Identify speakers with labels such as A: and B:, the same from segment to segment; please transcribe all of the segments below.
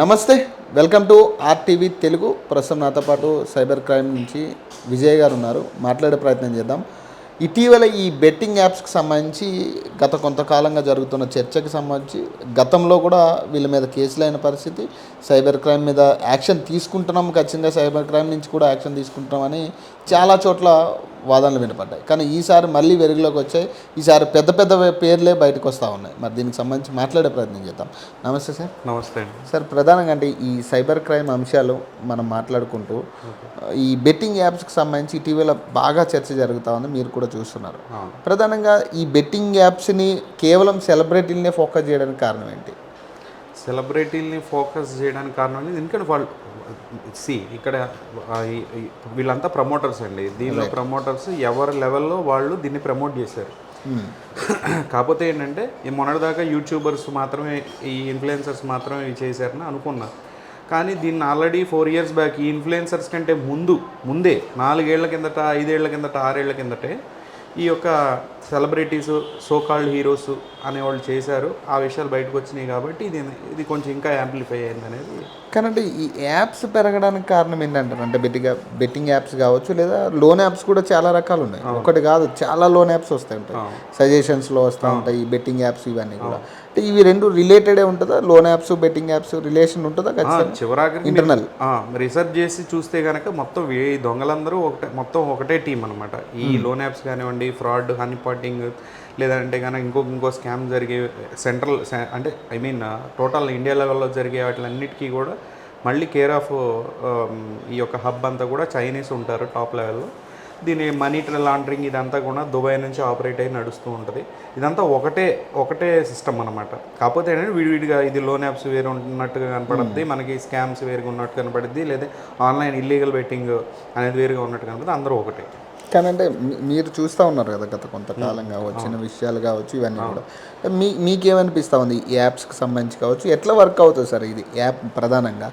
A: నమస్తే welcome to RTV Telugu. ప్రస్తుతం నాతో పాటు సైబర్ క్రైమ్ నుంచి విజయ్ గారు ఉన్నారు. మాట్లాడే ప్రయత్నం చేద్దాం. ఇటీవల ఈ బెట్టింగ్ యాప్స్కి సంబంధించి గత కొంతకాలంగా జరుగుతున్న చర్చకి సంబంధించి గతంలో కూడా వీళ్ళ మీద కేసులైన పరిస్థితి సైబర్ క్రైమ్ మీద యాక్షన్ తీసుకుంటున్నాం ఖచ్చితంగా సైబర్ క్రైమ్ నుంచి కూడా యాక్షన్ తీసుకుంటున్నామని చాలా చోట్ల వాదనలు వినపడ్డాయి. కానీ ఈసారి మళ్ళీ వెలుగులోకి వచ్చాయి. ఈసారి పెద్ద పెద్ద పేర్లే బయటకు వస్తూ ఉన్నాయి. మరి దీనికి సంబంధించి మాట్లాడే ప్రయత్నం చేద్దాం. నమస్తే సార్.
B: నమస్తే అండి.
A: సార్ ప్రధానంగా అంటే ఈ సైబర్ క్రైమ్ అంశాలు మనం మాట్లాడుకుంటూ ఈ బెట్టింగ్ యాప్స్కి సంబంధించి ఇటీవల బాగా చర్చ జరుగుతూ ఉంది. మీరు కూడా చూస్తున్నారు. ప్రధానంగా ఈ బెట్టింగ్ యాప్స్ని కేవలం సెలబ్రిటీలనే ఫోకస్ చేయడానికి కారణం ఏంటి?
B: సెలబ్రిటీల్ని ఫోకస్ చేయడానికి కారణం ఎందుకంటే వాళ్ళు సి ఇక్కడ వీళ్ళంతా ప్రమోటర్స్ అండి. దీనిలో ప్రమోటర్స్ ఎవరి లెవెల్లో వాళ్ళు దీన్ని ప్రమోట్ చేశారు. కాకపోతే ఏంటంటే ఈ మొన్నటిదాకా యూట్యూబర్స్ మాత్రమే ఈ ఇన్ఫ్లుయెన్సర్స్ మాత్రమే ఇవి చేశారని అనుకున్నారు కానీ దీన్ని ఆల్రెడీ ఫోర్ ఇయర్స్ బ్యాక్ ఈ ఇన్ఫ్లుయెన్సర్స్ కంటే ముందు ముందే నాలుగేళ్ళ కిందట ఐదేళ్ళ కిందట ఆరేళ్ళ కిందటే ఈ యొక్క సెలబ్రిటీస్ సోకాల్డ్ హీరోస్ అనేవాళ్ళు చేశారు. ఆ విషయాలు బయటకు వచ్చినాయి కాబట్టి ఇది ఇది కొంచెం ఇంకా యాంప్లిఫై అయింది అనేది.
A: కానీ ఈ యాప్స్ పెరగడానికి కారణం ఏంటంటారు? అంటే బెట్టింగ్ బెట్టింగ్ యాప్స్ కావచ్చు లేదా లోన్ యాప్స్ కూడా చాలా రకాలు ఉన్నాయి ఒకటి కాదు చాలా లోన్ యాప్స్ వస్తాయి ఉంటాయి. సజెషన్స్లో వస్తూ ఉంటాయి ఈ బెట్టింగ్ యాప్స్ ఇవన్నీ కూడా. అంటే ఇవి రెండు రిలేటెడే ఉంటుందా? Loan apps betting apps relation ఉంటుందా? ఖచ్చితంగా.
B: చివరాఖరికి
A: ఇంటర్నల్
B: రీసెర్చ్ చేసి చూస్తే కనుక మొత్తం ఈ దొంగలందరూ ఒకటే మొత్తం ఒకటే టీం అనమాట ఈ లోన్ యాప్స్ కానివ్వండి ఫ్రాడ్ హనీ పాటింగ్ లేదంటే కనుక ఇంకో ఇంకో స్కామ్ జరిగే సెంట్రల్ అంటే ఐ మీన్ టోటల్ ఇండియా లెవెల్లో జరిగే వాటిలన్నిటికీ కూడా మళ్ళీ కేర్ ఆఫ్ ఈ యొక్క హబ్ అంతా కూడా చైనీస్ ఉంటారు టాప్ లెవెల్లో దీని మనీ లాండరింగ్ ఇదంతా కూడా దుబాయ్ నుంచి ఆపరేట్ అయి నడుస్తూ ఉంటుంది. ఇదంతా ఒకటే ఒకటే సిస్టమ్ అనమాట కాకపోతే ఏంటంటే విడివిడిగా ఇది లోన్ యాప్స్ వేరు ఉన్నట్టుగా కనపడుద్ది మనకి స్కామ్స్ వేరుగా ఉన్నట్టు కనపడుద్ది లేదా ఆన్లైన్ ఇల్లీగల్ బెట్టింగ్ అనేది వేరుగా ఉన్నట్టు కనపడుతుంది అందరూ ఒకటే.
A: కానీ అంటే మీరు చూస్తూ ఉన్నారు కదా గత కొంతకాలంగా వచ్చిన విషయాలు కావచ్చు ఇవన్నీ కూడా. మీ మీకేమనిపిస్తూ ఉంది? ఈ యాప్స్కి సంబంధించి కావచ్చు ఎట్లా వర్క్ అవుతుంది సార్ ఇది? యాప్ ప్రధానంగా.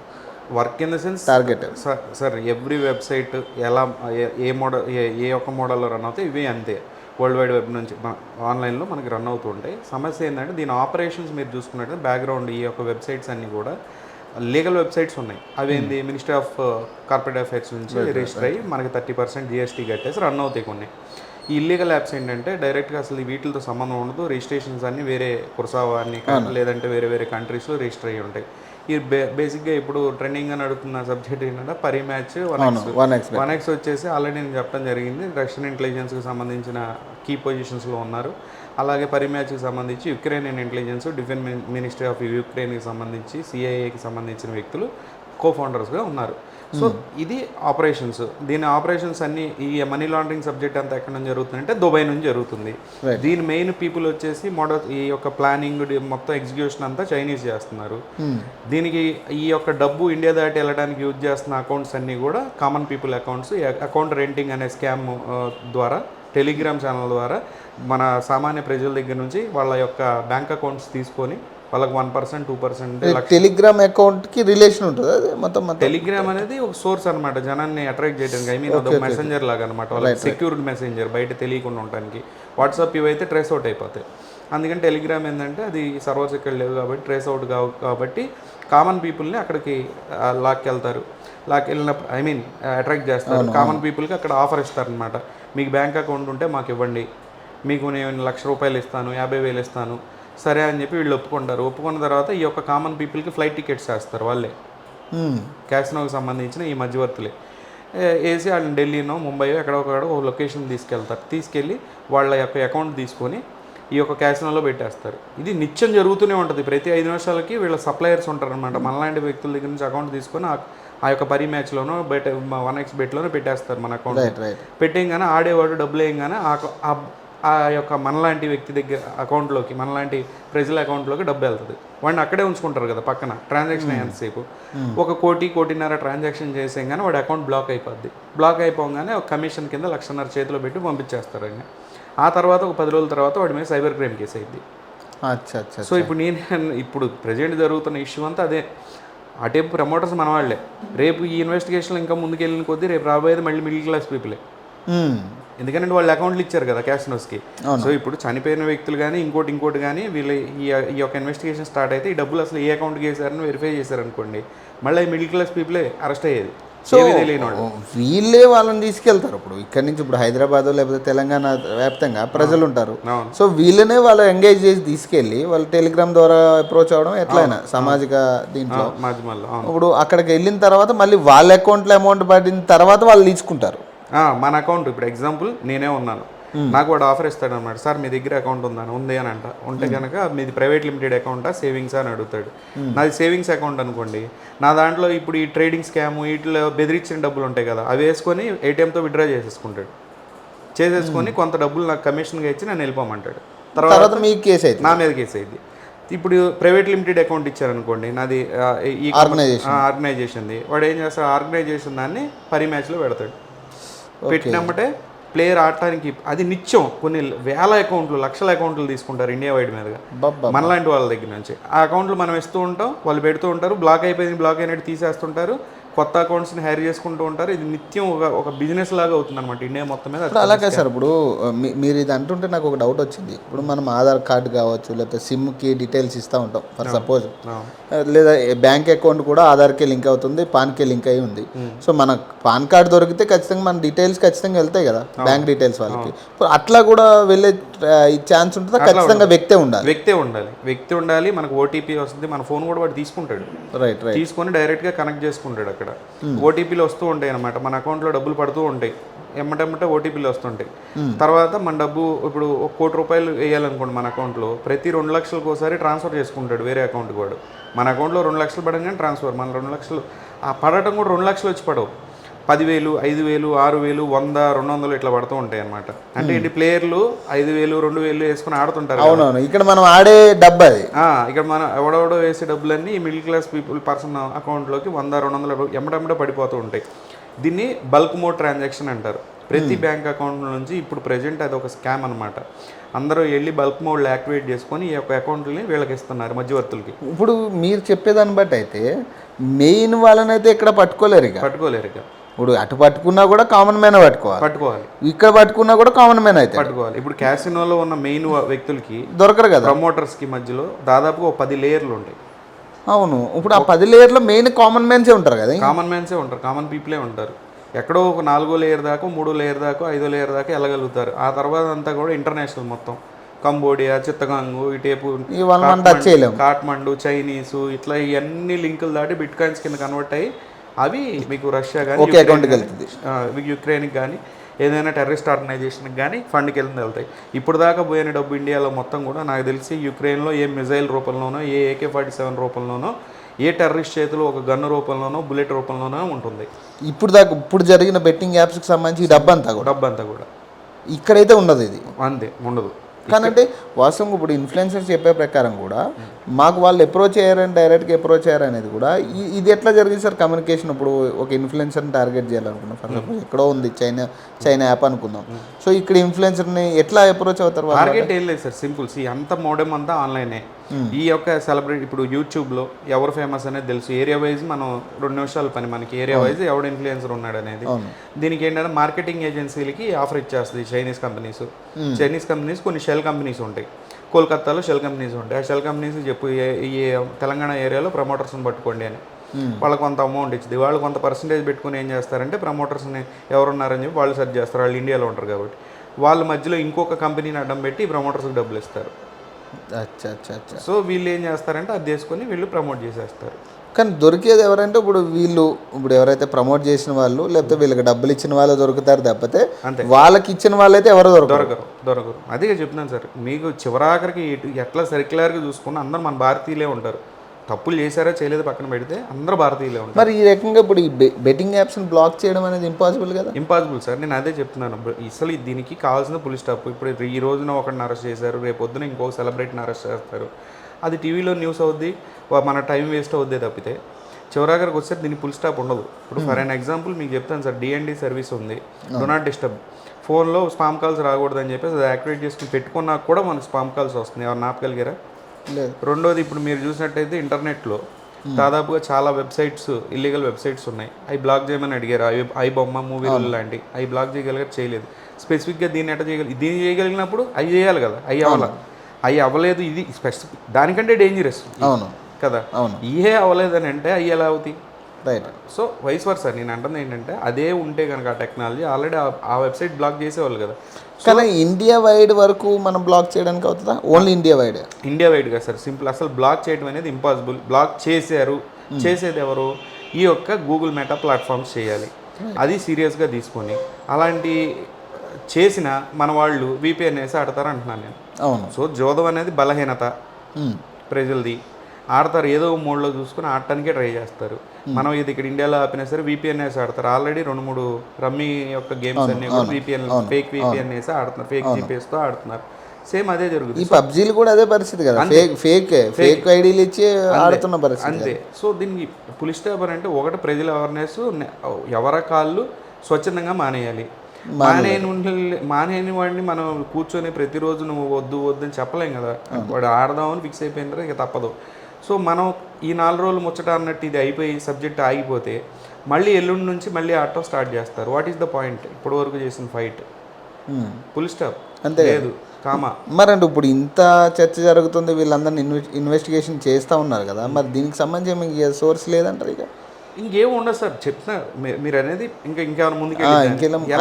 B: Work in the sense
A: target
B: sir sir every website ఎలా ఏ- మోడల్ ఏ ఏ ఒక్క మోడల్లో రన్ అవుతాయి ఇవే అంతే. వరల్డ్ వైడ్ వెబ్ నుంచి ఆన్లైన్లో మనకి రన్ అవుతూ ఉంటాయి. సమస్య ఏంటంటే దీని ఆపరేషన్స్ మీరు చూసుకున్నట్టు బ్యాక్గ్రౌండ్ ఈ యొక్క వెబ్సైట్స్ అన్నీ కూడా లీగల్ వెబ్సైట్స్ ఉన్నాయి. అవి ఏంది మినిస్ట్రీ ఆఫ్ కార్పొరేట్ అఫైర్స్ నుంచి రిజిస్టర్ అయ్యి మనకి థర్టీ పర్సెంట్ జిఎస్టీ కట్టేసి రన్ అవుతాయి కొన్ని. ఈ ఇల్లీగల్ యాప్స్ ఏంటంటే డైరెక్ట్గా అసలు ఈ వీటితో సంబంధం ఉండదు. రిజిస్ట్రేషన్స్ అన్ని వేరే కురసావా లేదంటే వేరే వేరే కంట్రీస్లో రిజిస్టర్ అయ్యి ఉంటాయి. ఈ బేసిక్గా ఇప్పుడు ట్రెండింగ్గా నడుపుతున్న సబ్జెక్ట్ ఏంటంటే Parimatch one X
A: one X
B: one X వచ్చేసి ఆల్రెడీ నేను చెప్పడం జరిగింది. రష్యన్ ఇంటెలిజెన్స్కి సంబంధించిన కీ పొజిషన్స్లో ఉన్నారు. అలాగే పరి మ్యాచ్కి సంబంధించి Ukraine intelligence defence ministry of యుక్రెయిన్కి సంబంధించి సిఐఏకి సంబంధించిన వ్యక్తులు. కో ఫౌండర్స్గా ఉన్నారు. సో ఇది ఆపరేషన్స్ దీని ఆపరేషన్స్ అన్ని ఈ మనీ లాండరింగ్ సబ్జెక్ట్ అంతా ఎక్కడ నుంచి జరుగుతుంది అంటే దుబాయ్ నుంచి జరుగుతుంది. దీని మెయిన్ పీపుల్ వచ్చేసి మోడల్ ఈ యొక్క ప్లానింగ్ మొత్తం ఎగ్జిక్యూషన్ అంతా చైనీస్ చేస్తున్నారు. దీనికి ఈ యొక్క డబ్బు ఇండియా దాటి వెళ్ళడానికి యూజ్ చేస్తున్న అకౌంట్స్ అన్నీ కూడా common people accounts account renting అనే స్కామ్ ద్వారా టెలిగ్రామ్ ఛానల్ ద్వారా మన సామాన్య ప్రజల దగ్గర నుంచి వాళ్ళ యొక్క బ్యాంక్ అకౌంట్స్ తీసుకొని వాళ్ళకి one percent two percent
A: Telegram అకౌంట్కి రిలేషన్ ఉంటుంది? అది మొత్తం
B: టెలిగ్రామ్ అనేది ఒక సోర్స్ అనమాట జనాన్ని అట్రాక్ట్ చేయడానికి. ఐ మీన్ అదొక మెసెంజర్ లాగా అనమాట వాళ్ళకి సెక్యూర్డ్ మెసెంజర్ బయట తెలియకుండా ఉండడానికి వాట్సాప్ ఇవైతే ట్రేస్ అవుట్ అయిపోతాయి. అందుకని టెలిగ్రామ్ ఏంటంటే అది సర్వర్స్ ఇక్కడ లేవు కాబట్టి ట్రేస్ అవుట్ కావు కాబట్టి కామన్ పీపుల్ని అక్కడికి లాక్కెళ్తారు. లాక్కెళ్ళినప్పుడు ఐ మీన్ అట్రాక్ట్ చేస్తారు. కామన్ పీపుల్కి అక్కడ ఆఫర్ ఇస్తారనమాట మీకు బ్యాంక్ అకౌంట్ ఉంటే మాకు ఇవ్వండి. మీకు నేను లక్ష రూపాయలు ఇస్తాను యాభై వేలు ఇస్తాను. సరే అని చెప్పి వీళ్ళు ఒప్పుకుంటారు. ఒప్పుకున్న తర్వాత ఈ యొక్క కామన్ పీపుల్కి ఫ్లైట్ టికెట్స్ వేస్తారు వాళ్ళే. క్యాసినోకి సంబంధించిన ఈ మధ్యవర్తులే. వేసి వాళ్ళని ఢిల్లీనో ముంబై ఎక్కడో ఒక లొకేషన్ తీసుకెళ్తారు. తీసుకెళ్ళి వాళ్ళ యొక్క అకౌంట్ తీసుకొని ఈ యొక్క క్యాసినోలో పెట్టేస్తారు. ఇది నిత్యం జరుగుతూనే ఉంటుంది. ప్రతి ఐదు నిమిషాలకి వీళ్ళ సప్లయర్స్ ఉంటారనమాట మనలాంటి వ్యక్తుల దగ్గర నుంచి అకౌంట్ తీసుకొని ఆ- యొక్క పరి మ్యాచ్లోనో బెట్ వన్ ఎక్స్ బెట్లోనో పెట్టేస్తారు మన అకౌంట్ పెట్టేయంగానే ఆడేవాడు డబ్బులు వేయంగానే ఆ ఆ- యొక్క మనలాంటి వ్యక్తి దగ్గర అకౌంట్లోకి మనలాంటి ప్రజల అకౌంట్లోకి డబ్బు వెళ్తుంది. వాడిని అక్కడే ఉంచుకుంటారు కదా పక్కన ట్రాన్సాక్షన్ ఎంతసేపు ఒక కోటి కోటిన్నర ట్రాన్సాక్షన్ చేసేయంగానే వాడి అకౌంట్ బ్లాక్ అయిపోద్ది. బ్లాక్ అయిపోగానే ఒక కమిషన్ కింద లక్షన్నర చేతిలో పెట్టి పంపించేస్తారు ఆయన. ఆ తర్వాత ఒక పది రోజుల తర్వాత వాడి మీద సైబర్ క్రైమ్ కేసు అయింది
A: అచ్చా అచ్చా
B: సో ఇప్పుడు నేను ఇప్పుడు ప్రజెంట్ జరుగుతున్న ఇష్యూ అంతా అదే. అటేపు ప్రమోటర్స్ మన వాళ్ళే రేపు ఈ ఇన్వెస్టిగేషన్ ఇంకా ముందుకెళ్ళిన కొద్దీ రేపు రాబోయేది మళ్ళీ మిడిల్ క్లాస్ పీపులే. ఎందుకంటే వాళ్ళు అకౌంట్లు ఇచ్చారు కదా క్యాసినోస్కి సో ఇప్పుడు చనిపోయిన వ్యక్తులు కానీ ఇంకోటి ఇంకోటి కానీ వీళ్ళ ఈ ఈ యొక్క ఇన్వెస్టిగేషన్ స్టార్ట్ అయితే ఈ డబ్బులు అసలు ఏ అకౌంట్కి వేసారని వెరిఫై చేశారనుకోండి మళ్ళీ మిడిల్ క్లాస్ పీపులే అరెస్ట్ అయ్యేది.
A: సో
B: వాళ్ళు
A: వీళ్ళే వాళ్ళని తీసుకెళ్తారు. ఇప్పుడు ఇక్కడి నుంచి ఇప్పుడు హైదరాబాద్ లేకపోతే తెలంగాణ వ్యాప్తంగా ప్రజలు ఉంటారు. సో వీళ్ళనే వాళ్ళు ఎంగేజ్ చేసి తీసుకెళ్ళి వాళ్ళు టెలిగ్రామ్ ద్వారా అప్రోచ్ అవ్వడం ఎట్లయినా సామాజిక దీంట్లో. ఇప్పుడు అక్కడికి వెళ్ళిన తర్వాత మళ్ళీ వాళ్ళ అకౌంట్లో అమౌంట్ పడిన తర్వాత వాళ్ళు తీసుకుంటారు.
B: మన అకౌంట్. ఇప్పుడు ఎగ్జాంపుల్ నేనే ఉన్నాను. నాకు వాడు ఆఫర్ ఇస్తాడు అనమాట సార్ మీ దగ్గర అకౌంట్ ఉందని ఉంది అని అంట. ఉంటే కనుక మీది ప్రైవేట్ లిమిటెడ్ అకౌంటా సేవింగ్స్ అని అడుగుతాడు. నాది సేవింగ్స్ అకౌంట్ అనుకోండి. నా దాంట్లో ఇప్పుడు ఈ ట్రేడింగ్ స్కామ్ వీటిలో బెదిరించిన డబ్బులు ఉంటాయి కదా అవి వేసుకొని ఏటీఎంతో విత్డ్రా చేసేసుకుంటాడు. చేసేసుకొని కొంత డబ్బులు నాకు కమిషన్గా ఇచ్చి నేను వెళ్ళిపోమంటాడు. తర్వాత
A: మీకు కేసు అయితే
B: నా మీద కేసు అయింది ఇప్పుడు ప్రైవేట్ లిమిటెడ్ అకౌంట్ ఇచ్చారనుకోండి నాది ఆ, ఈ
A: Organization.
B: ఆర్గనైజేషన్ది వాడు ఏం చేస్తాడు? ఆర్గనైజేషన్ దాన్ని పరి మ్యాచ్లో పెడతాడు. పెట్టినమ్మటే ప్లేయర్ ఆడటానికి అది నిత్యం కొన్ని వేల అకౌంట్లు లక్షల అకౌంట్లు తీసుకుంటారు ఇండియా వైడ్ మీదుగా. మనలాంటి వాళ్ళ దగ్గర నుంచి. ఆ అకౌంట్లు మనం ఇస్తూ ఉంటాం వాళ్ళు పెడుతూ ఉంటారు బ్లాక్ అయిపోయింది బ్లాక్ అయినట్టు తీసేస్తుంటారు. కొత్త అకౌంట్స్ని హైర్ చేసుకుంటూ ఉంటారు. ఇది నిత్యం ఒక ఒక బిజినెస్ లాగా అవుతుంది అనమాట ఇండియా మొత్తం మీద
A: ఇప్పుడు అలాగే సార్ ఇప్పుడు మీరు ఇది అంటుంటే నాకు ఒక డౌట్ వచ్చింది. ఇప్పుడు మనం ఆధార్ కార్డు కావచ్చు లేకపోతే సిమ్కి డీటెయిల్స్ ఇస్తూ ఉంటాం. For suppose. లేదా బ్యాంక్ అకౌంట్ కూడా ఆధార్కే లింక్ అవుతుంది పాన్కే లింక్ అయి ఉంది. సో మన పాన్ కార్డ్ దొరికితే ఖచ్చితంగా మన డీటెయిల్స్ ఖచ్చితంగా వెళ్తాయి కదా బ్యాంక్ డీటెయిల్స్ వాళ్ళకి. అట్లా కూడా వెళ్ళే ఛాన్స్ ఉంటుందా? ఖచ్చితంగా వ్యక్తే ఉండాలి.
B: వ్యక్తే ఉండాలి. వ్యక్తి ఉండాలి మనకు ఓటీపీ వస్తుంది మన ఫోన్ కూడా వాడు తీసుకుంటాడు.
A: రైట్ రైట్
B: తీసుకొని డైరెక్ట్గా కనెక్ట్ చేసుకుంటాడు అక్కడ. ఓటీపీలు వస్తూ ఉంటాయి అనమాట మన అకౌంట్లో డబ్బులు పడుతూ ఉంటాయి. ఎమ్మటెమ్మటే ఓటీపీలు వస్తుంటాయి. తర్వాత మన డబ్బు ఇప్పుడు ఒక కోటి రూపాయలు వేయాలనుకోండి మన అకౌంట్లో ప్రతి రెండు లక్షలకు ఒకసారి ట్రాన్స్ఫర్ చేసుకుంటాడు వేరే అకౌంట్కి వాడు. మన అకౌంట్లో రెండు లక్షలు పడంగానే ట్రాన్స్ఫర్. మన రెండు లక్షలు ఆ పడటం కూడా రెండు లక్షలు వచ్చి పడవు. పదివేలు ఐదు వేలు ఆరు వేలు వంద రెండు వందలు ఇట్లా పడుతూ ఉంటాయి అనమాట అంటే ఏంటి ప్లేయర్లు ఐదు వేలు రెండు వేలు వేసుకుని ఆడుతుంటారు.
A: అవునవును. ఇక్కడ మనం ఆడే డబ్బు అది.
B: ఇక్కడ మనం ఎవడెవడో వేసే డబ్బులన్నీ మిడిల్ క్లాస్ పీపుల్ పర్సన్ అకౌంట్లోకి వంద రెండు వందల ఎమ్మటెమ్మటే పడిపోతూ ఉంటాయి. దీన్ని బల్క్ మోడ్ ట్రాన్సాక్షన్ అంటారు. ప్రతి బ్యాంక్ అకౌంట్ నుంచి ఇప్పుడు ప్రెజెంట్ అది ఒక స్కామ్ అనమాట అందరూ వెళ్ళి బల్క్ మోడ్లో యాక్టివేట్ చేసుకొని ఈ యొక్క అకౌంట్ని వీళ్ళకి ఇస్తున్నారు మధ్యవర్తులకి.
A: ఇప్పుడు మీరు చెప్పేదాన్ని బట్టి అయితే మెయిన్ వాళ్ళని అయితే ఇక్కడ పట్టుకోలేరు ఇక.
B: పట్టుకోలేరు ఇక.
A: ఇప్పుడు అటు పట్టుకున్నా కూడా కామన్ మ్యాన్ పట్టుకోవాలి.
B: పట్టుకోవాలి.
A: ఇక్కడ పట్టుకున్నా కూడా కామన్ మ్యాన్ అయితే.
B: పట్టుకోవాలి. ఇప్పుడు క్యాసినోలో ఉన్న మెయిన్ వ్యక్తులకి
A: దొరకరు కదా.
B: ప్రమోటర్స్కి మధ్యలో దాదాపుగా ఒక పది లేయర్లు ఉంటాయి.
A: అవును. ఇప్పుడు ఆ పది లేయర్లో మెయిన్ కామన్ మ్యాన్సే ఉంటారు కదా?
B: కామన్ మ్యాన్సే ఉంటారు. కామన్ పీపులే ఉంటారు. ఎక్కడో ఒక నాలుగో లేయర్ దాకా మూడో లేయర్ దాకా ఐదో లేయర్ దాకా వెళ్ళగలుగుతారు. ఆ తర్వాత అంతా కూడా ఇంటర్నేషనల్ మొత్తం. కంబోడియా చిత్తగాంగు ఇటేపు కాట్మండు చైనీసు ఇట్లా ఇవన్నీ లింకులు దాటి బిట్ కాయిన్స్ కింద కన్వర్ట్ అయ్యి అవి మీకు రష్యా కానీ
A: ఒకే అకౌంట్కి వెళ్తుంది.
B: మీకు యుక్రెయిన్కి కానీ ఏదైనా టెర్రరిస్ట్ ఆర్గనైజేషన్కి కానీ ఫండ్కి వెళ్ళి వెళ్తాయి. ఇప్పుడు దాకా పోయిన డబ్బు ఇండియాలో మొత్తం కూడా నాకు తెలిసి యుక్రెయిన్లో ఏ మిజైల్ రూపంలోనో ఏ ఏకే ఫార్టీ సెవెన్ రూపంలోనో ఏ టెర్రరిస్ట్ చేతిలో ఒక గన్ను రూపంలోనో బుల్లెట్ రూపంలోనో ఉంటుంది.
A: ఇప్పుడు దాకా ఇప్పుడు జరిగిన బెట్టింగ్ యాప్స్కి సంబంధించి డబ్బు అంతా కూడా?
B: డబ్బు అంతా కూడా.
A: ఇక్కడైతే ఉండదు ఇది.
B: అంతే ఉండదు.
A: కానీ అంటే వాస్తవం ఇప్పుడు ఇన్ఫ్లుయెన్సర్స్ చెప్పే ప్రకారం కూడా మాకు వాళ్ళు అప్రోచ్ అయ్యారని డైరెక్ట్గా అప్రోచ్ అయ్యారు అనేది కూడా ఈ- ఇది ఎట్లా జరిగింది సార్? కమ్యూనికేషన్ ఇప్పుడు ఒక ఇన్ఫ్లుయెన్సర్ని టార్గెట్ చేయాలనుకున్నాం. ఫర్ సపోజ్ ఎక్కడో ఉంది చైనా చైనా యాప్ అనుకుందాం. సో ఇక్కడ ఇన్ఫ్లుయెన్సర్ని ఎట్లా అప్రోచ్ అవుతారు
B: టార్గెట్ ఏం లేదు సార్ సింపుల్ సి అంత మోడెం అంతా ఆన్లైనే ఈ యొక్క సెలబ్రిటీ ఇప్పుడు యూట్యూబ్లో ఎవరు ఫేమస్ అనేది తెలుసు. ఏరియా వైజ్ మనం రెండు నిమిషాల పని మనకి. ఏరియా వైజ్ ఎవడు ఇన్ఫ్లుయెన్సర్ ఉన్నాడు అనేది. దీనికి ఏంటంటే మార్కెటింగ్ ఏజెన్సీలకి ఆఫర్ ఇచ్చేస్తుంది చైనీస్ కంపెనీస్ చైనీస్ కంపెనీస్ కొన్ని షెల్ కంపెనీస్ ఉంటాయి. కోల్కతాలో షెల్ కంపెనీస్ ఉంటాయి. ఆ షెల్ కంపెనీస్ చెప్పు ఈ తెలంగాణ ఏరియాలో ప్రమోటర్స్ని పట్టుకోండి అని. వాళ్ళకి కొంత అమౌంట్ ఇచ్చింది. వాళ్ళు కొంత పర్సంటేజ్ పెట్టుకుని ఏం చేస్తారంటే ప్రమోటర్స్ని ఎవరున్నారని చెప్పి వాళ్ళు సెర్చ్ చేస్తారు. వాళ్ళు ఇండియాలో ఉంటారు కాబట్టి. వాళ్ళ మధ్యలో ఇంకొక కంపెనీని అడ్డం పెట్టి ప్రమోటర్స్కి డబ్బులు ఇస్తారు.
A: అచ్చా అచ్చా అచ్చా.
B: సో వీళ్ళు ఏం చేస్తారంటే అది తీసుకొని వీళ్ళు ప్రమోట్ చేసేస్తారు.
A: కానీ దొరికేది ఎవరంటే ఇప్పుడు వీళ్ళు ఇప్పుడు ఎవరైతే ప్రమోట్ చేసిన వాళ్ళు లేకపోతే వీళ్ళకి డబ్బులు ఇచ్చిన వాళ్ళు దొరుకుతారు తప్పితే
B: అంతే.
A: వాళ్ళకి ఇచ్చిన వాళ్ళైతే ఎవరు దొరకరు.
B: దొరకరు దొరకరు. అదే చెప్తున్నాను సార్ మీకు చివరాఖరికి ఎటు ఎట్లా సర్క్యులర్గా చూసుకున్నా అందరూ మన భారతీయులే ఉంటారు. తప్పులు చేశారా చేయలేదు పక్కన పెడితే అందరూ భారతీయులే ఉంటారు.
A: మరి ఈ రకంగా ఇప్పుడు ఈ బెట్టింగ్ యాప్స్ని బ్లాక్ చేయడం అనేది ఇంపాసిబుల్ కదా?
B: ఇంపాసిబుల్ సార్ నేను అదే చెప్తున్నాను. అసలు దీనికి కావాల్సిన పులి స్టాప్ ఇప్పుడు ఈ రోజున ఒకరిని అరెస్ట్ చేశారు రేపు పొద్దున ఇంకో సెలబ్రిటీని అరెస్ట్ చేస్తారు. అది టీవీలో న్యూస్ అవుద్ది మన టైం వేస్ట్ అవుద్ది తప్పితే. చివరాఖరికి వస్తే దీనికి ఫుల్ స్టాప్ ఉండదు. ఇప్పుడు ఫర్ అన్ ఎగ్జాంపుల్ మీకు చెప్తాను సార్ డిఎన్డి సర్వీస్ ఉంది. డో నాట్ డిస్టర్బ్ ఫోన్లో స్పామ్ కాల్స్ రాకూడదని చెప్పేసి అది యాక్టివేట్ చేసుకుని పెట్టుకున్నా కూడా మనకు స్పామ్ కాల్స్ వస్తుంది. ఎవరు ఆపగలిగారా?
A: లేదు.
B: రెండోది ఇప్పుడు మీరు చూసినట్టయితే ఇంటర్నెట్లో దాదాపుగా చాలా వెబ్సైట్స్ ఇల్లీగల్ వెబ్సైట్స్ ఉన్నాయి. అవి బ్లాక్ చేయమని అడిగారు? ఐ ఐ బొమ్మ మూవీ లాంటి అవి బ్లాక్ చేయగలిగారు? చేయలేదు. స్పెసిఫిక్గా దీన్ని ఎట్ట చేయగలి దీన్ని చేయగలిగినప్పుడు అవి చేయాలి కదా? అవి అవ్వాలి? అవి అవ్వలేదు ఇది స్పెసిఫిక్ దానికంటే డేంజరస్
A: అవును.
B: కదా?
A: అవును.
B: ఇవే అవ్వలేదని అంటే అవి ఎలా అవుతాయి?
A: రైట్
B: సో వైస్ వర్సా నేను అంటుంది ఏంటంటే అదే ఉంటే కనుక ఆ టెక్నాలజీ ఆల్రెడీ ఆ వెబ్సైట్ బ్లాక్ చేసేవాళ్ళు కదా.
A: కానీ ఇండియా వైడ్ వరకు మనం బ్లాక్ చేయడానికి అవుతుందా? ఓన్లీ ఇండియా వైడ్
B: ఇండియా వైడ్గా సార్. సింపుల్ అసలు బ్లాక్ చేయడం అనేది ఇంపాసిబుల్ బ్లాక్ చేశారు. చేసేది ఎవరు? ఈ యొక్క గూగుల్ మెటా ప్లాట్ఫామ్స్ చేయాలి. అది సీరియస్గా తీసుకొని అలాంటి చేసిన మన వాళ్ళు విపిఎన్ వేసి ఆడతారు అంటున్నాను నేను.
A: అవును.
B: సో జోదం అనేది బలహీనత. ప్రజలది. ఆడతారు ఏదో మోడ్లో చూసుకుని ఆడటానికే ట్రై చేస్తారు. మనం ఇది ఇక్కడ ఇండియాలో ఆపినా సరే విపిఎన్ వేసి ఆడతారు. ఆల్రెడీ రెండు మూడు రమ్మీ యొక్క గేమ్స్ అన్ని కూడా విపిఎన్ ఫేక్ విపిఎన్ వేసి ఆడుతున్నారు. ఫేక్ జీపీఎస్తో ఆడుతున్నారు. సేమ్ అదే జరుగుతుంది.
A: ఈ పబ్జీలు కూడా అదే పరిస్థితి కదా. ఫేక్ ఫేక్ ఫేక్ ఐడీలు ఇచ్చి ఆడుతున్న పరిస్థితి
B: అంతే. సో దీనికి పులి స్టాప్ అని అంటే ఒకటి ప్రజల అవేర్నెస్ ఎవరి కాళ్ళు స్వచ్ఛందంగా మానేయాలి. మానేని. ఉండి- మానేని వాడిని మనం కూర్చొని ప్రతిరోజు నువ్వు వద్దు వద్దు అని చెప్పలేం కదా. వాడు ఆడదామని ఫిక్స్ అయిపోయిన తర్వాత ఇక తప్పదు. సో మనం ఈ నాలుగు రోజులు ముచ్చట అన్నట్టు ఇది అయిపోయి సబ్జెక్ట్ ఆగిపోతే మళ్ళీ ఎల్లుండి నుంచి మళ్ళీ ఆడటం స్టార్ట్ చేస్తారు. వాట్ ఈస్ ద పాయింట్ ఇప్పటి వరకు చేసిన ఫైట్. పులి స్టాప్
A: అంతే.
B: లేదు కామా.
A: మరి అంటే ఇప్పుడు ఇంత చర్చ జరుగుతుంది వీళ్ళందరినీ ఇన్వె ఇన్వెస్టిగేషన్ చేస్తూ ఉన్నారు కదా. మరి దీనికి సంబంధించి మీకు సోర్స్ లేదంటారు ఇక?
B: ఇంకేం ఉండదు సార్. చెప్తున్నా మీరు అనేది ఇంకా ఇంకేమైనా ముందుకు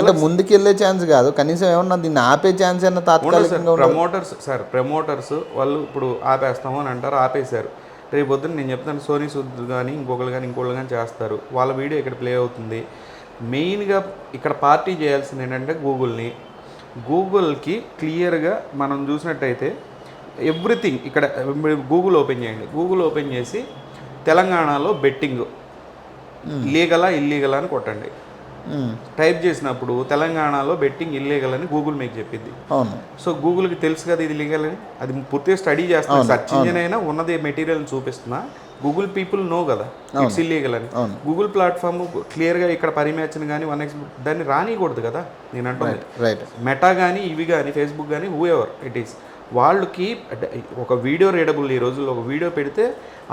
A: అంటే ముందుకు వెళ్ళే ఛాన్స్ కాదు. కనీసం ఏమన్నా దీన్ని ఆపే ఛాన్స్
B: సార్.
A: తాత్కాలికంగా.
B: ప్రమోటర్స్ సార్ ప్రమోటర్స్ వాళ్ళు ఇప్పుడు ఆపేస్తాము అని అంటారు ఆపేశారు. రేపు పొద్దున్న నేను చెప్తాను సోనీ సుద్ కానీ ఇంకొకరు కానీ ఇంకోళ్ళు కానీ చేస్తారు. వాళ్ళ వీడియో ఇక్కడ ప్లే అవుతుంది. మెయిన్గా ఇక్కడ పార్టీ చేయాల్సింది ఏంటంటే గూగుల్ని. గూగుల్కి క్లియర్గా మనం చూసినట్టయితే ఎవ్రీథింగ్ ఇక్కడ గూగుల్ ఓపెన్ చేయండి. గూగుల్ ఓపెన్ చేసి తెలంగాణలో బెట్టింగ్. లీగలా ఇల్లీగలా అని కొట్టండి. టైప్ చేసినప్పుడు తెలంగాణలో బెట్టింగ్ ఇల్లీగల్ అని గూగుల్ మీకు చెప్పింది
A: అవును.
B: సో గూగుల్కి తెలుసు కదా ఇది లీగల్ అని? అది పూర్తిగా స్టడీ చేస్తున్నా సర్చ్ ఇంజిన్ అయినా ఉన్నది మెటీరియల్ చూపిస్తున్నా గూగుల్ పీపుల్ నో కదా ఇట్స్ ఇల్లీగల్ అని. గూగుల్ ప్లాట్ఫామ్ క్లియర్గా ఇక్కడ పరిమ్యాచ్ని కానీ వన్ ఎక్స్ దాన్ని రానియకూడదు కదా నేను
A: రైట్
B: మెటా కానీ ఇవి కానీ ఫేస్బుక్ కానీ హూ ఎవర్ ఇట్ ఈస్ వాళ్ళకి ఒక వీడియో రీడబుల్ ఈ రోజుల్లో ఒక వీడియో పెడితే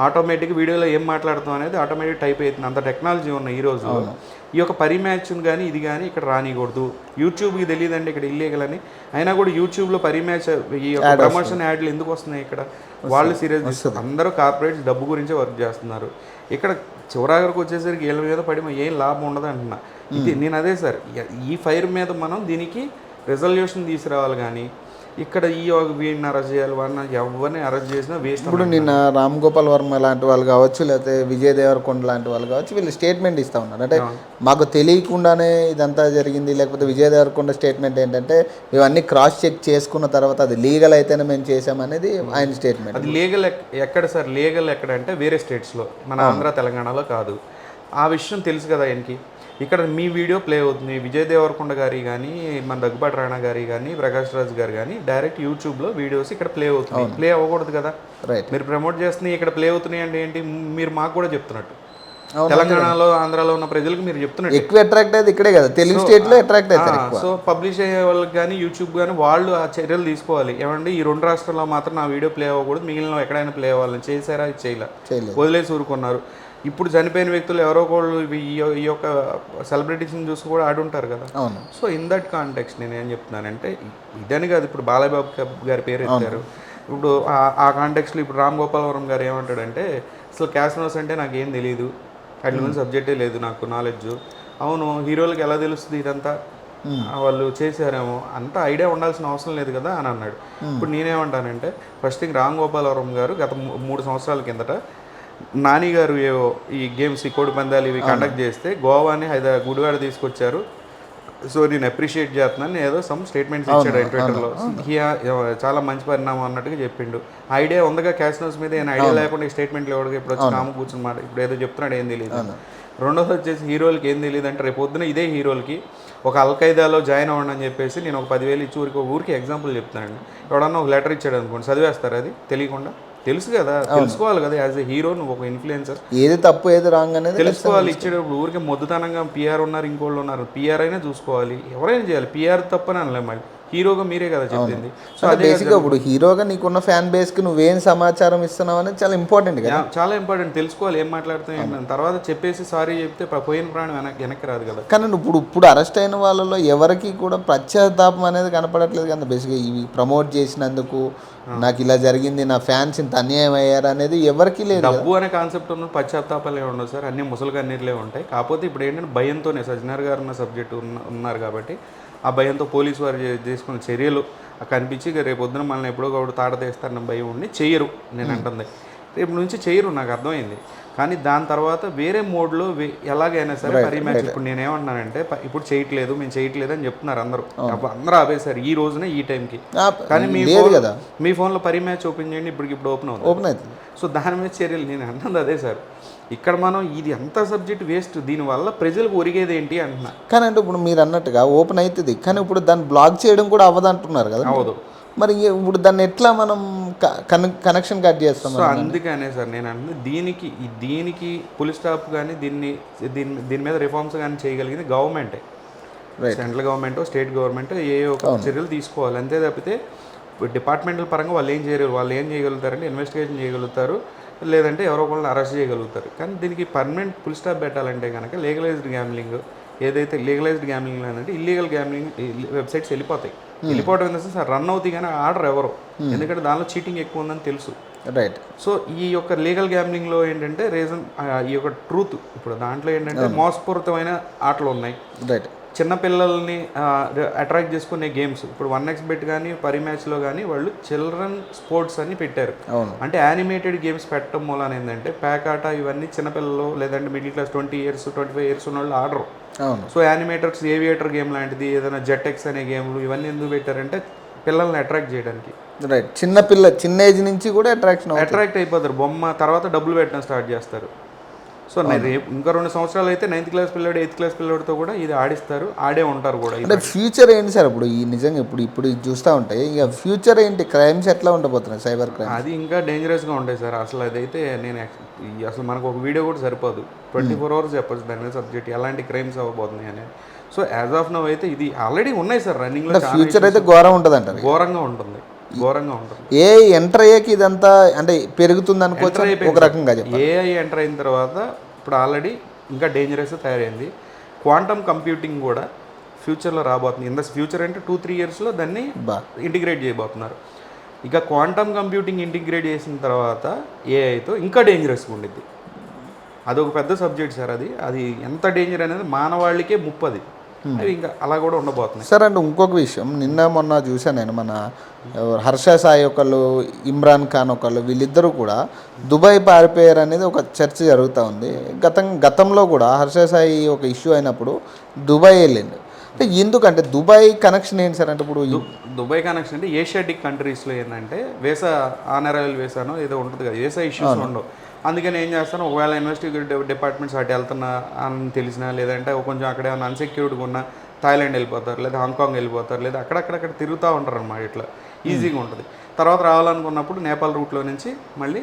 B: ఆటోమేటిక్ వీడియోలో ఏం మాట్లాడుతాం అనేది ఆటోమేటిక్ టైప్ అవుతుంది అంత టెక్నాలజీ ఉన్న ఈ రోజుల్లో ఈ యొక్క పరిమ్యాచ్ని కానీ ఇది కానీ ఇక్కడ రానికూడదు. యూట్యూబ్కి తెలియదండి ఇక్కడ ఇల్లీగల్ అని. అయినా కూడా యూట్యూబ్లో పరిమ్యాచ్ ఈ యొక్క ప్రమోషన్ యాడ్లు ఎందుకు వస్తున్నాయి ఇక్కడ? వాళ్ళు సీరియస్ అందరూ కార్పొరేట్స్ డబ్బు గురించే వర్క్ చేస్తున్నారు. ఇక్కడ చివరాగరకు వచ్చేసరికి వీళ్ళ మీద పడి ఏం లాభం ఉండదు అంటున్నా. ఇది నేను అదే సార్ ఈ ఫైర్ మీద మనం దీనికి రెజల్యూషన్ తీసుకురావాలి కానీ ఇక్కడ ఈ ఒక వీడిని అరెస్ట్ చేయాలి వాడిని ఎవరిని అరెస్ట్ చేసినా వేస్ట్
A: ఇప్పుడు నిన్న రామ్ గోపాల్ వర్మ లాంటి వాళ్ళు కావచ్చు లేకపోతే విజయ్ దేవరకొండ లాంటి వాళ్ళు కావచ్చు వీళ్ళు స్టేట్మెంట్ ఇస్తా ఉన్నారు. అంటే మాకు తెలియకుండానే ఇదంతా జరిగింది లేకపోతే విజయ్ దేవరకొండ స్టేట్మెంట్ ఏంటంటే ఇవన్నీ క్రాస్ చెక్ చేసుకున్న తర్వాత అది లీగల్ అయితేనే మేము చేసామనేది ఆయన స్టేట్మెంట్
B: అది లీగల్ ఎక్కడ సార్? లీగల్ ఎక్కడ అంటే వేరే స్టేట్స్లో మన ఆంధ్ర తెలంగాణలో కాదు. ఆ విషయం తెలుసు కదా ఆయనకి? ఇక్కడ మీ వీడియో ప్లే అవుతుంది. విజయ్ దేవరకొండ గారి కానీ మన దగ్గుబాటి రాణా గారి కానీ ప్రకాష్ రాజ్ గారు కానీ డైరెక్ట్ యూట్యూబ్లో వీడియోస్ ఇక్కడ ప్లే అవుతుంది ప్లే అవ్వకూడదు కదా?
A: రైట్
B: మీరు ప్రమోట్ చేస్తున్నాయి ఇక్కడ ప్లే అవుతున్నాయి అంటే ఏంటి? మీరు మాకు కూడా చెప్తున్నట్టు. తెలంగాణలో ఆంధ్రాలో ఉన్న ప్రజలకు మీరు చెప్తున్నట్టు.
A: ఎక్కువ అట్రాక్ట్ అయ్యేది ఇక్కడే కదా. తెలుగు స్టేట్లో అట్రాక్ట్ అవుతారు ఎక్కువ.
B: సో పబ్లిష్ అయ్యే వాళ్ళకి కానీ యూట్యూబ్ కానీ వాళ్ళు ఆ చర్యలు తీసుకోవాలి. ఏమంటే ఈ రెండు రాష్ట్రాల్లో మాత్రం నా వీడియో ప్లే అవ్వకూడదు. మిగిలిన ఎక్కడైనా ప్లే అవ్వాలని. చేశారా? చేయలే? వదిలేసి ఊరుకున్నారు. ఇప్పుడు చనిపోయిన వ్యక్తులు ఎవరో ఒకళ్ళు ఈ యొక్క సెలబ్రిటీస్ని చూసి కూడా ఆడుంటారు కదా.
A: అవును.
B: సో ఇన్ దట్ కాంటెక్స్ నేను ఏం చెప్తున్నానంటే ఇదని కాదు ఇప్పుడు బాలయ్యబాబు గా- గారి పేరు ఎత్తారు. ఇప్పుడు ఆ- కాంటెక్స్లో ఇప్పుడు రామ్ గోపాలవరం గారు ఏమంటాడంటే అసలు క్యాస్నోస్ అంటే నాకు ఏం తెలియదు వాటి గురించి సబ్జెక్టే లేదు నాకు నాలెడ్జ్ అవును హీరోలకి ఎలా తెలుస్తుంది ఇదంతా? వాళ్ళు చేశారేమో. అంత ఐడియా ఉండాల్సిన అవసరం లేదు కదా అని అన్నాడు. ఇప్పుడు నేనేమంటానంటే ఫస్ట్ థింగ్ రామ్ గోపాలవరం గారు గత మూడు సంవత్సరాల కిందట నాని గారు ఏవో ఈ గేమ్స్ ఈ కోడి పందాలు ఇవి కండక్ట్ చేస్తే గోవాని హైదరా గుడివాడ తీసుకొచ్చారు. సో నేను అప్రిషియేట్ చేస్తున్నాను. ఏదో సమ్ స్టేట్మెంట్స్ ఇచ్చాడు ట్విట్టర్లో చాలా మంచి పరిణామం అన్నట్టుగా చెప్పిండు. ఐడియా ఉందిగా క్యాసినోస్ మీద ఏమైనా ఐడియా లేకుండా స్టేట్మెంట్లు ఎవరికి ఇప్పుడు వచ్చి నామ కూర్చుని మాట ఇప్పుడు ఏదో చెప్తున్నాడు ఏం తెలియదు రెండోది వచ్చేసి హీరోలకి ఏం తెలియదు అంటే రేపు పొద్దున ఇదే హీరోలకి ఒక అల్ఖైదాలో జాయిన్ అవ్వండి అని చెప్పేసి నేను ఒక పదివేలు ఇచ్చి ఊరికి ఊరికి ఎగ్జాంపుల్ చెప్తానండి ఎవడన్నా ఒక లెటర్ ఇచ్చాడు అనుకోండి చదివేస్తారు అది? తెలియకుండా? తెలుసు కదా తెలుసుకోవాలి కదా యాజ్ ఎ హీరో నువ్వు ఒక ఇన్ఫ్లుయెన్సర్
A: ఏది తప్పు ఏది రాంగ్ అనేది
B: తెలుసుకోవాలి ఇచ్చేటప్పుడు ఊరికే మొద్దుతనంగా పిఆర్ ఉన్నారు ఇంకోళ్ళు ఉన్నారు పిఆర్ అయినా చూసుకోవాలి ఎవరైనా చేయాలి పిఆర్ తప్పని అనలేం మరి హీరోగా మీరే కదా చెప్పింది. సో
A: బేసిక్గా ఇప్పుడు హీరోగా నీకున్న ఫ్యాన్ బేస్కి నువ్వేం సమాచారం ఇస్తున్నావు అనేది చాలా ఇంపార్టెంట్ కదా.
B: చాలా ఇంపార్టెంట్ తెలుసుకోవాలి ఏం మాట్లాడుతాం ఏంటని తర్వాత చెప్పేసి సారీ చెప్తే పోయిన ప్రాణం వెనక్కి వెనక్కి రాదు కదా.
A: కానీ నువ్వు ఇప్పుడు ఇప్పుడు అరెస్ట్ అయిన వాళ్ళలో ఎవరికి కూడా పశ్చాత్తాపం అనేది కనపడట్లేదు కదా. బేసిక్గా ఇవి ప్రమోట్ చేసినందుకు నాకు ఇలా జరిగింది నా ఫ్యాన్స్ ఇంత అన్యాయం అయ్యారు అనేది ఎవరికి లేదు.
B: డబ్బు అనే కాన్సెప్ట్ ఉన్న పశ్చాత్తాపాలే ఉండవు సార్. అన్ని ముసలి కన్నీరులే ఉంటాయి. కాకపోతే ఇప్పుడు ఏంటంటే భయంతోనే సజ్జనార్ గారు ఉన్న సబ్జెక్ట్ ఉన్న ఉన్నారు కాబట్టి ఆ భయంతో పోలీసు వారు చేసుకున్న చర్యలు కనిపించి ఇక రేపు పొద్దున మనల్ని ఎప్పుడో ఒకటి తీస్తారన్న భయం ఉండి చెయ్యరు. నేను అంటుంది. రేపు నుంచి చెయ్యరు నాకు అర్థమైంది. కానీ దాని తర్వాత వేరే మోడ్లో ఎలాగైనా సరే పరి మ్యాచ్ ఇప్పుడు నేనేమన్నానంటే ఇప్పుడు చేయట్లేదు మేము చేయట్లేదు అని చెప్తున్నారు అందరూ. అప్పుడు అందరూ ఆపేశారు ఈ రోజున ఈ టైంకి. కానీ మీ ఫోన్-
A: కదా.
B: మీ ఫోన్లో పరి మ్యాచ్ ఓపెన్ చేయండి ఇప్పటికి ఇప్పుడు ఓపెన్ అవుతుంది.
A: ఓపెన్ అవుతుంది.
B: సో దాని మీద చర్యలు నేను అంటుంది అదే సార్. ఇక్కడ మనం ఇది ఎంత సబ్జెక్ట్ వేస్ట్ దీనివల్ల ప్రజలకు ఒరిగేది ఏంటి అంటున్నా.
A: కానీ అంటే ఇప్పుడు మీరు అన్నట్టుగా ఓపెన్ అవుతుంది కానీ ఇప్పుడు దాన్ని బ్లాక్ చేయడం కూడా అవ్వదు అంటున్నారు కదా.
B: అవదు
A: మరి ఇప్పుడు దాన్ని ఎట్లా మనం కనెక్షన్ కట్ చేస్తాం
B: సో అందుకనే సార్ నేను అంటుంది దీనికి దీనికి పులి స్టాప్ కానీ దీన్ని దీని దీని మీద రిఫార్మ్స్ కానీ చేయగలిగింది గవర్నమెంటే. సెంట్రల్ గవర్నమెంట్ స్టేట్ గవర్నమెంట్ ఏ ఒక చర్యలు తీసుకోవాలి. అంతే తప్పితే డిపార్ట్మెంటల్ పరంగా వాళ్ళు ఏం చేయరు వాళ్ళు ఏం చేయగలుగుతారంటే ఇన్వెస్టిగేషన్ చేయగలుగుతారు లేదంటే ఎవరో ఒకళ్ళని అరెస్ట్ చేయగలుగుతారు. కానీ దీనికి పర్మనెంట్ ఫుల్ స్టాప్ పెట్టాలంటే కనుక లీగలైజ్డ్ గ్యామ్లింగ్ ఏదైతే లీగలైజ్డ్ గ్యామ్లింగ్ అంటే ఇల్లీగల్ గ్యామ్లింగ్ వెబ్సైట్స్ వెళ్ళిపోతాయి. వెళ్ళిపోవడం ఏంటంటే సార్ రన్ అవుతాయి కానీ ఆర్డర్ ఎవరు? ఎందుకంటే దానిలో చీటింగ్ ఎక్కువ ఉందని తెలుసు.
A: రైట్
B: సో ఈ యొక్క లీగల్ గ్యామ్లింగ్లో ఏంటంటే రీజన్ ఈ యొక్క ట్రూత్ ఇప్పుడు దాంట్లో ఏంటంటే మోసపూరితమైన ఆటలు ఉన్నాయి.
A: రైట్
B: చిన్న పిల్లల్ని అట్రాక్ట్ చేసుకునే గేమ్స్ ఇప్పుడు వన్ ఎక్స్ బెట్ కానీ పరి మ్యాచ్లో కానీ వాళ్ళు చిల్డ్రన్ స్పోర్ట్స్ అని పెట్టారు. అంటే యానిమేటెడ్ గేమ్స్ పెట్టడం మూలన ఏంటంటే ప్యాక్ ఆట ఇవన్నీ చిన్నపిల్లలు లేదంటే middle class twenty years twenty five years ఉన్న వాళ్ళు ఆడరు. సో యానిమేటర్స్ ఏవియేటర్ గేమ్ లాంటిది ఏదైనా జెటెక్స్ అనే గేమ్లు ఇవన్నీ ఎందుకు పెట్టారంటే పిల్లల్ని అట్రాక్ట్ చేయడానికి.
A: రైట్. చిన్న పిల్ల చిన్న ఏజ్ నుంచి కూడా అట్రాక్షన్
B: అట్రాక్ట్ అయిపోతారు. బొమ్మ తర్వాత డబ్బులు పెట్టడం స్టార్ట్ చేస్తారు. సో నేను రేపు ఇంకా రెండు సంవత్సరాలు అయితే నైన్త్ క్లాస్ పిల్లడు ఎయిత్ క్లాస్ పిల్లడితో కూడా ఇది ఆడిస్తారు ఆడే ఉంటారు కూడా
A: అంటే ఫ్యూచర్ ఏంటి సార్ ఇప్పుడు ఈ నిజంగా ఇప్పుడు ఇప్పుడు ఇది చూస్తూ ఉంటే ఇక ఫ్యూచర్ ఏంటి? క్రైమ్స్ ఎట్లా ఉండబోతున్నాయి? సైబర్ క్రైమ్
B: అది ఇంకా డేంజరస్గా ఉంటాయి సార్. అసలు అదైతే నేను అసలు మనకు ఒక వీడియో కూడా సరిపోదు. ట్వంటీ ఫోర్ అవర్స్ చెప్పచ్చు దాని మీద సబ్జెక్ట్ ఎలాంటి క్రైమ్స్ అవ్వబోతున్నాయి అనేది. సో యాజ్ ఆఫ్ నవ్ అయితే ఇది ఆల్రెడీ ఉన్నాయి సార్. రన్నింగ్లో చాలా
A: ఫ్యూచర్ అయితే ఘోరం ఉంటుంది
B: ఘోరంగా ఉంటుంది. ఘోరంగా ఉంటుంది.
A: ఏ ఎంటర్ అయ్యాక ఇదంతా అంటే పెరుగుతుంది అనుకోవచ్చు ఒక రకంగా
B: ఏఐ ఎంటర్ అయిన తర్వాత ఇప్పుడు ఆల్రెడీ ఇంకా డేంజరస్ తయారైంది. క్వాంటమ్ కంప్యూటింగ్ కూడా ఫ్యూచర్లో రాబోతుంది. ఇన్ ఫ్యూచర్ అంటే టూ త్రీ ఇయర్స్లో దాన్ని
A: బా.
B: ఇంటిగ్రేట్ చేయబోతున్నారు. ఇక క్వాంటమ్ కంప్యూటింగ్ ఇంటిగ్రేట్ చేసిన తర్వాత ఏఐతో ఇంకా డేంజరస్గా ఉండిద్ది. అదొక పెద్ద సబ్జెక్ట్ సార్ అది. అది ఎంత డేంజర్ అనేది మానవాళికే ముప్పది అవి ఇంకా అలా కూడా ఉండబోతున్నాయి.
A: సార్ అంటే ఇంకొక విషయం నిన్న మొన్న చూశాను నేను మన హర్ష సాయి ఒకళ్ళు ఇమ్రాన్ ఖాన్ ఒకళ్ళు వీళ్ళిద్దరూ కూడా దుబాయ్ పారిపోయారు అనేది ఒక చర్చ జరుగుతూ ఉంది. గతం గతంలో కూడా హర్ష సాయి ఒక ఇష్యూ అయినప్పుడు దుబాయ్ వెళ్ళిండు. అంటే ఎందుకంటే దుబాయ్ కనెక్షన్ ఏంటి సార్ అంటే ఇప్పుడు
B: దుబాయ్ కనెక్షన్ అంటే ఏషియాటిక్ కంట్రీస్లో ఏంటంటే వేసా ఆనరైవల్ వేసానో ఏదో ఉంటుంది కదా వేసా ఇష్యూస్ ఉండవు. అందుకని ఏం చేస్తాను ఒకవేళ ఇన్వెస్టిగేటివ్ డిపార్ట్మెంట్స్ అటు వెళ్తున్నా అని తెలిసినా లేదంటే కొంచెం అక్కడ ఏమైనా అన్సెక్యూర్డ్గా ఉన్నా థాయిలాండ్ వెళ్ళిపోతారు లేదా హాంకాంగ్ వెళ్ళిపోతారు లేదా అక్కడక్కడక్కడ తిరుగుతూ ఉంటారు అన్నమాట ఇట్లా ఈజీగా ఉంటుంది. తర్వాత రావాలనుకున్నప్పుడు నేపాల్ రూట్లో నుంచి మళ్ళీ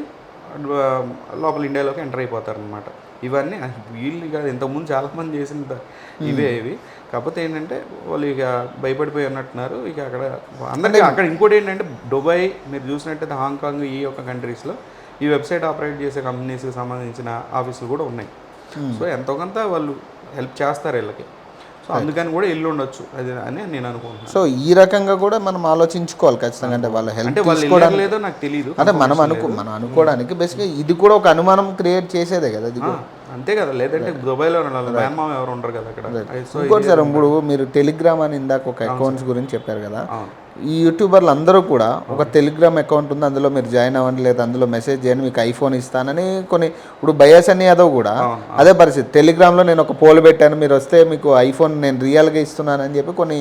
B: లోపల ఇండియాలోకి ఎంటర్ అయిపోతారు అనమాట ఇవన్నీ వీళ్ళు కాదు ఇంతకుముందు చాలామంది చేసిన ద- ఇవే ఇవి. కాకపోతే ఏంటంటే వాళ్ళు ఇక భయపడిపోయి ఉన్నట్టున్నారు ఇక అక్కడ అందరికీ అక్కడ ఇంకోటి ఏంటంటే దుబాయ్ మీరు చూసినట్టయితే హాంకాంగ్ ఈ యొక్క కంట్రీస్లో ఈ వెబ్సైట్ ఆపరేట్ చేసే కంపెనీస్కి సంబంధించిన ఆఫీసులు కూడా ఉన్నాయి. సో ఎంతో కొంత వాళ్ళు హెల్ప్ చేస్తారు వీళ్ళకి. సో అందుకని కూడా ఇల్లు ఉండొచ్చు. అది అని నేను అనుకుంటున్నాను.
A: సో ఈ రకంగా కూడా మనం ఆలోచించుకోవాలి ఖచ్చితంగా. అంటే వాళ్ళ హెల్ప్
B: వాళ్ళు లేదో నాకు తెలియదు
A: అంటే మనం అనుకో మనం అనుకోవడానికి బేసిక్గా ఇది కూడా ఒక అనుమానం క్రియేట్ చేసేదే కదా ఇది
B: అంతే కదా. లేదంటే దుబాయ్లో ఉండాలి బ్యాన్మామ్ ఎవరు ఉండరు కదా అక్కడ. సో
A: ఇంకోటి సార్ ఇప్పుడు మీరు టెలిగ్రామ్ అని ఇందాక ఒక అకౌంట్స్ గురించి చెప్పారు కదా. ఈ యూట్యూబర్లు అందరూ కూడా ఒక టెలిగ్రామ్ అకౌంట్ ఉంది అందులో మీరు జాయిన్ అవ్వండి లేదా అందులో మెసేజ్ చేయండి మీకు ఐఫోన్ ఇస్తానని కొన్ని ఇప్పుడు బయాస్ అని యాదవ్ కూడా అదే పరిస్థితి. టెలిగ్రామ్లో నేను ఒక పోల్ పెట్టాను మీరు వస్తే మీకు ఐఫోన్ నేను రియల్గా ఇస్తున్నానని చెప్పి కొన్ని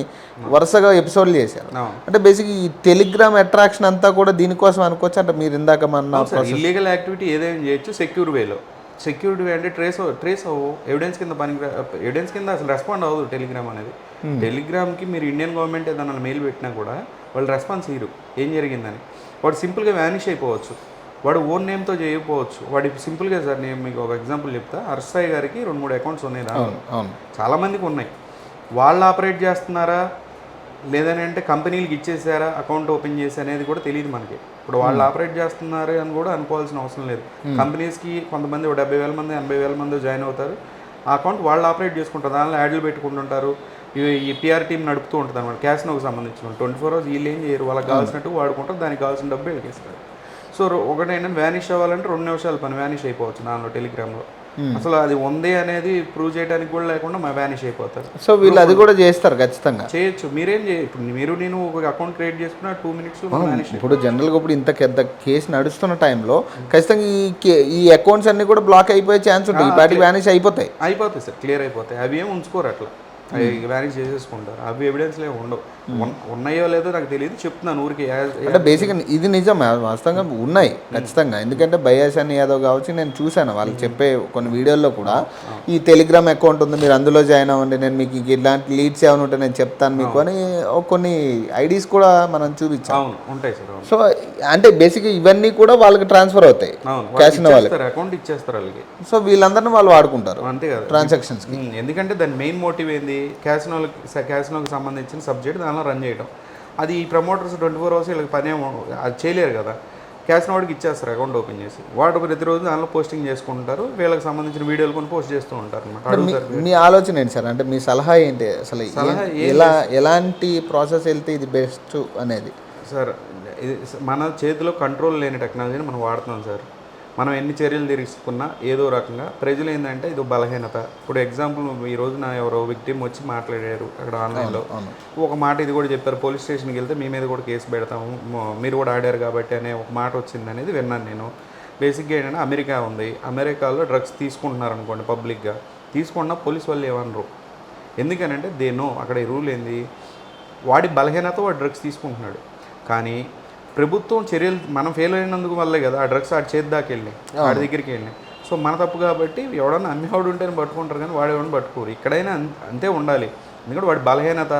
A: వరుసగా ఎపిసోడ్లు చేశారు. అంటే బేసిక్ ఈ టెలిగ్రామ్ అట్రాక్షన్ అంతా కూడా దీనికోసం అనుకోవచ్చు అంటే మీరు ఇందాక మన
B: ఇల్లీగల్ యాక్టివిటీ ఏదైనా చేయొచ్చు సెక్యూర్ వేలో సెక్యూరిటీ వే అంటే ట్రేస్ ట్రేస్ అవ్వు ఎవిడెన్స్ కింద పనికి ఎవిడెన్స్ కింద అసలు రెస్పాండ్ అవ్వదు టెలిగ్రామ్ అనేది. టెలిగ్రామ్కి మీరు ఇండియన్ గవర్నమెంట్ ఏదైనా మెయిల్ పెట్టినా కూడా వాళ్ళు రెస్పాన్స్ ఇయ్యరు ఏం జరిగిందని? వాడు సింపుల్గా వ్యానిష్ అయిపోవచ్చు. వాడు ఓన్ నేమ్తో చేయకపోవచ్చు. వాడి సింపుల్గా సార్ నేను మీకు ఒక ఎగ్జాంపుల్ చెప్తా. హర్షాయ్ గారికి రెండు మూడు అకౌంట్స్ ఉన్నాయి చాలామందికి ఉన్నాయి. వాళ్ళు ఆపరేట్ చేస్తున్నారా? లేదని అంటే కంపెనీలకు ఇచ్చేసారా? అకౌంట్ ఓపెన్ చేసి అనేది కూడా తెలియదు మనకి. ఇప్పుడు వాళ్ళు ఆపరేట్ చేస్తున్నారు అని కూడా అనుకోవాల్సిన అవసరం లేదు. కంపెనీస్కి కొంతమంది డెబ్బై వేల మంది ఎనభై వేల మంది జాయిన్ అవుతారు. ఆ అకౌంట్ వాళ్ళు ఆపరేట్ చేసుకుంటారు. దానిలో యాడ్లు పెట్టుకుంటుంటారు. ఈ పిఆర్ టీం నడుపుతూ ఉంటుంది అనమాట క్యాష్నోకి సంబంధించిన ట్వంటీ ఫోర్ అవర్స్ వీళ్ళు ఏం చేయరు. వాళ్ళకి కావాల్సినట్టు వాడుకుంటారు. దానికి కావాల్సిన డబ్బు వీళ్ళకి ఇస్తారు. సో ఒకటి ఏంటంటే వ్యానిష్ అవ్వాలంటే రెండు నిమిషాలు పని వ్యానిష్ అయిపోవచ్చు దానిలో టెలిగ్రామ్లో అసలు అది ఉంది అనేది ప్రూవ్ చేయడానికి కూడా లేకుండా మా వ్యానిష్ అయిపోతారు.
A: సో వీళ్ళు అది కూడా చేస్తారు ఖచ్చితంగా.
B: చేయొచ్చు. మీరేం చేయ ఇప్పుడు మీరు నేను ఒక అకౌంట్ క్రియేట్ చేసుకున్న టూ వ్యానిష్
A: ఇప్పుడు జనరల్గా ఇప్పుడు ఇంత పెద్ద కేసు నడుస్తున్న టైంలో ఖచ్చితంగా ఈ ఈ అకౌంట్స్ అన్ని కూడా బ్లాక్ అయిపోయే ఛాన్స్ ఉంటాయి ఈ పాటికి వ్యానిష్ అయిపోతాయి.
B: అయిపోతాయి సార్. క్లియర్ అయిపోతాయి. అవి ఏం ఉంచుకోరు అట్లా. అవి వ్యానిష్ చేసేసుకుంటారు. అవి ఎవిడెన్స్లే ఉండవు. ఉన్- ఉన్నాయో లేదో నాకు తెలియదు. చెప్తున్నాను ఊరికి.
A: అంటే బేసిక్గా ఇది నిజం వాస్తవంగా ఉన్నాయి ఖచ్చితంగా. ఎందుకంటే బయాస్ అని యాదవ్ కావచ్చు నేను చూశాను. వాళ్ళు చెప్పే కొన్ని వీడియోల్లో కూడా ఈ టెలిగ్రామ్ అకౌంట్ ఉంది మీరు అందులో జాయిన్ అవ్వండి. నేను మీకు ఇలాంటి లీడ్స్ ఏమైనా ఉంటే నేను చెప్తాను మీకు అని కొన్ని ఐడీస్ కూడా మనం చూపించాం.
B: ఉంటాయి సార్
A: సో అంటే బేసిక్గా ఇవన్నీ కూడా వాళ్ళకి ట్రాన్స్ఫర్ అవుతాయి.
B: ఇచ్చేస్తారు అకౌంట్ ఇచ్చేస్తారు వాళ్ళకి.
A: సో వీళ్ళందరినీ వాళ్ళు వాడుకుంటారు
B: అంతే కదా.
A: ట్రాన్సాక్షన్స్
B: ఎందుకంటే దాని మెయిన్ మోటివ్ ఏంది? క్యాసినోకి క్యాసినోకి సంబంధించిన సబ్జెక్ట్ దానిలో రన్ చేయడం అది ఈ ప్రమోటర్స్ ట్వంటీ ఫోర్ అవర్స్ వీళ్ళకి పని అది చేయలేరు కదా. క్యాసినో వాడికి ఇచ్చేస్తారు అకౌంట్ ఓపెన్ చేసి. వాడు ప్రతిరోజు దానిలో పోస్టింగ్ చేసుకుంటారు వీళ్ళకి సంబంధించిన వీడియోలు కొన్ని పోస్ట్ చేస్తూ ఉంటారు అనమాట
A: మీ ఆలోచన ఏంటి సార్? అంటే మీ సలహా ఏంటి? అసలు ఎలా ఎలాంటి ప్రాసెస్ వెళ్తే ఇది బెస్ట్ అనేది?
B: సార్ ఇది మన చేతిలో కంట్రోల్ లేని టెక్నాలజీని మనం వాడుతున్నాం సార్. మనం ఎన్ని చర్యలు తీసుకున్నా ఏదో రకంగా ప్రజలు ఏంటంటే ఇది బలహీనత. ఇప్పుడు ఎగ్జాంపుల్ ఈ రోజున ఎవరో విక్టిమ్ వచ్చి మాట్లాడారు అక్కడ ఆన్లైన్లో. ఒక మాట ఇది కూడా చెప్పారు పోలీస్ స్టేషన్కి వెళ్తే మీ మీద కూడా కేసు పెడతాము. మీరు కూడా ఆడారు కాబట్టి అనే ఒక మాట వచ్చింది అనేది విన్నాను నేను. బేసిక్గా ఏంటంటే అమెరికా ఉంది. అమెరికాలో డ్రగ్స్ తీసుకుంటున్నారు అనుకోండి పబ్లిక్గా. తీసుకున్న పోలీస్ వాళ్ళు ఏమనరు. ఎందుకనంటే దే నో అక్కడ ఈ రూల్ ఏంది? వాడి బలహీనత వాడు డ్రగ్స్ తీసుకుంటున్నాడు. కానీ ప్రభుత్వం చర్యలు మనం ఫెయిల్ అయినందుకు వల్లే కదా ఆ డ్రగ్స్ ఆడి చేతి దాకా వెళ్ళి వాడి దగ్గరికి వెళ్ళి సో మన తప్పు కాబట్టి ఎవడన్నా అమ్మేవాడు ఉంటేనే పట్టుకుంటారు కానీ వాడు ఎవరిని పట్టుకోరు. ఇక్కడైనా అంతే ఉండాలి. ఎందుకంటే వాడి బలహీనత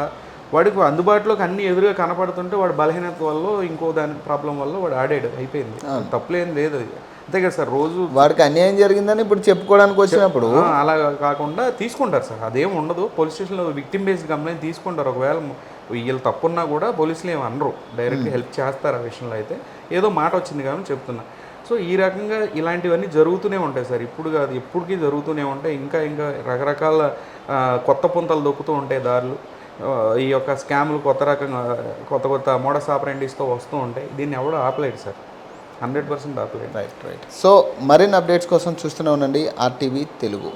B: వాడికి అందుబాటులోకి అన్ని ఎదురుగా కనపడుతుంటే వాడి బలహీనత వల్ల ఇంకో దాని ప్రాబ్లం వల్ల వాడు ఆడాడు అయిపోయింది. తప్పులేం లేదు అది. అంతే కదా సార్ రోజు
A: వాడికి అన్యాయం జరిగిందని ఇప్పుడు చెప్పుకోవడానికి వచ్చినప్పుడు
B: అలా కాకుండా తీసుకుంటారు సార్. అదేం ఉండదు. పోలీస్ స్టేషన్లో విక్టిమ్ బేస్డ్ కంప్లైంట్ తీసుకుంటారు. ఒకవేళ వీళ్ళు తప్పున్నా కూడా పోలీసులు ఏమి అనరు. డైరెక్ట్ హెల్ప్ చేస్తారు ఆ విషయంలో అయితే. ఏదో మాట వచ్చింది కాబట్టి చెప్తున్నా. సో ఈ రకంగా ఇలాంటివన్నీ జరుగుతూనే ఉంటాయి సార్. ఇప్పుడు కాదు ఎప్పటికీ జరుగుతూనే ఉంటాయి. ఇంకా ఇంకా రకరకాల కొత్త పుంతలు దొక్కుతూ ఉంటాయి దారులు. ఈ యొక్క స్కామ్లు కొత్త రకంగా కొత్త కొత్త మోడస్ ఆపరెంటిస్తో వస్తూ ఉంటాయి. దీన్ని ఎవడో ఆపలేడు సార్. హండ్రెడ్ పర్సెంట్ ఆపలేడు.
A: రైట్ రైట్ సో మరిన్ని అప్డేట్స్ కోసం చూస్తూనే ఉండండి. ఆర్టీవీ తెలుగు.